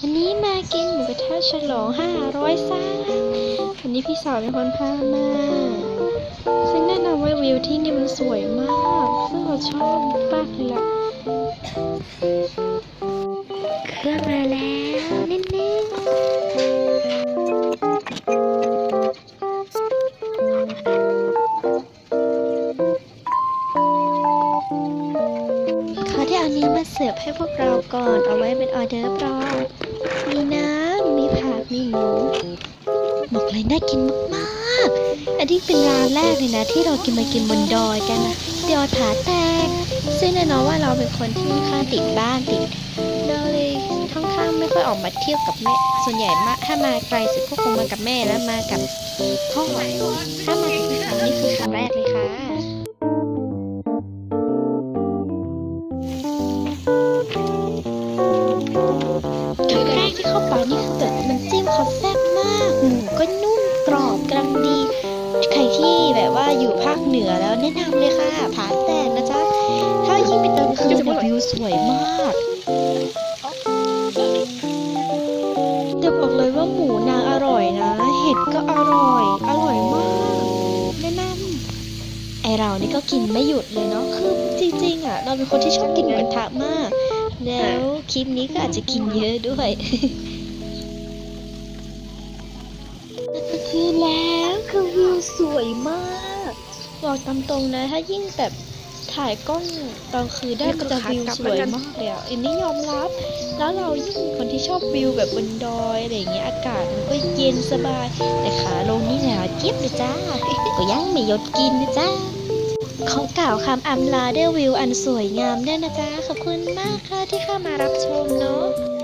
วันนี้มากินหมูกระทะฉลอง500ซ่าวันนี้พี่สาวเป็นคนพามา ซึ่งแนะนำว่าวิวที่นี่มันสวยมาก ซึ่งเราชอบมากเลยล่ะ เครื่องมาแล้วเน้นๆเขาได้เอานี้มาเสิร์ฟให้พวกเราก่อน เอาไว้เป็นออเดอร์รอ น่ากินมากๆ อันนี้เป็นร้านแรกเลยนะ ที่เรากินมากินบนดอยกันนะดอยผาแตก ซึ่งแน่นอนว่าเราเป็นคนที่ค่อนข้างติดบ้านติดเราเลยค่อนข้างไม่ค่อยออกมาเที่ยวกับแม่ ส่วนใหญ่มาถ้ามาไกลสุดก็คงมากับแม่แล้วมากับพ่อถ้ามากับพี่สาวนี่คือครั้งแรกเลยค่ะครั้ อบกำลังดี ใครที่แบบว่าอยู่ภาคเหนือแล้วแนะนำเลยค่ะผาแตกนะจ๊ะ ถ้ายิ่งเป็นตอนคืนจะวิวสวยมากเดี๋ยวบอกเลยว่าหมูนางอร่อยนะ เห็ดก็อร่อย อร่อยมาก แนะนำไอเรานี่ก็กินไม่หยุดเลยเนาะ คือจริงๆอะ เราเป็นคนที่ชอบกินหมูกระทะมาก แล้วคลิปนี้ก็อาจจะกินเยอะด้วย คือแล้วคือวิวสวยมากบอกตามตรงนะ ถ้ายิ่งแบบถ่ายกล้องตอนคืนได้ก็จะวิวสวยมากเลยอะอันนี้ยอมรับ แล้วเรายิ่งเป็นคนที่ชอบวิวแบบบนดอยอะไรอย่างเงี้ยอากาศมันก็เย็นสบาย แต่ขาลงนี่หนาวเจี๊ยบเลยจ้า ก็ยังไม่หยดกินนะจ้าขอกล่าวคำอำลาด้วยวิวอันสวยงามด้วยนะจ๊ะขอบคุณมากค่ะที่เข้ามารับชมเนาะ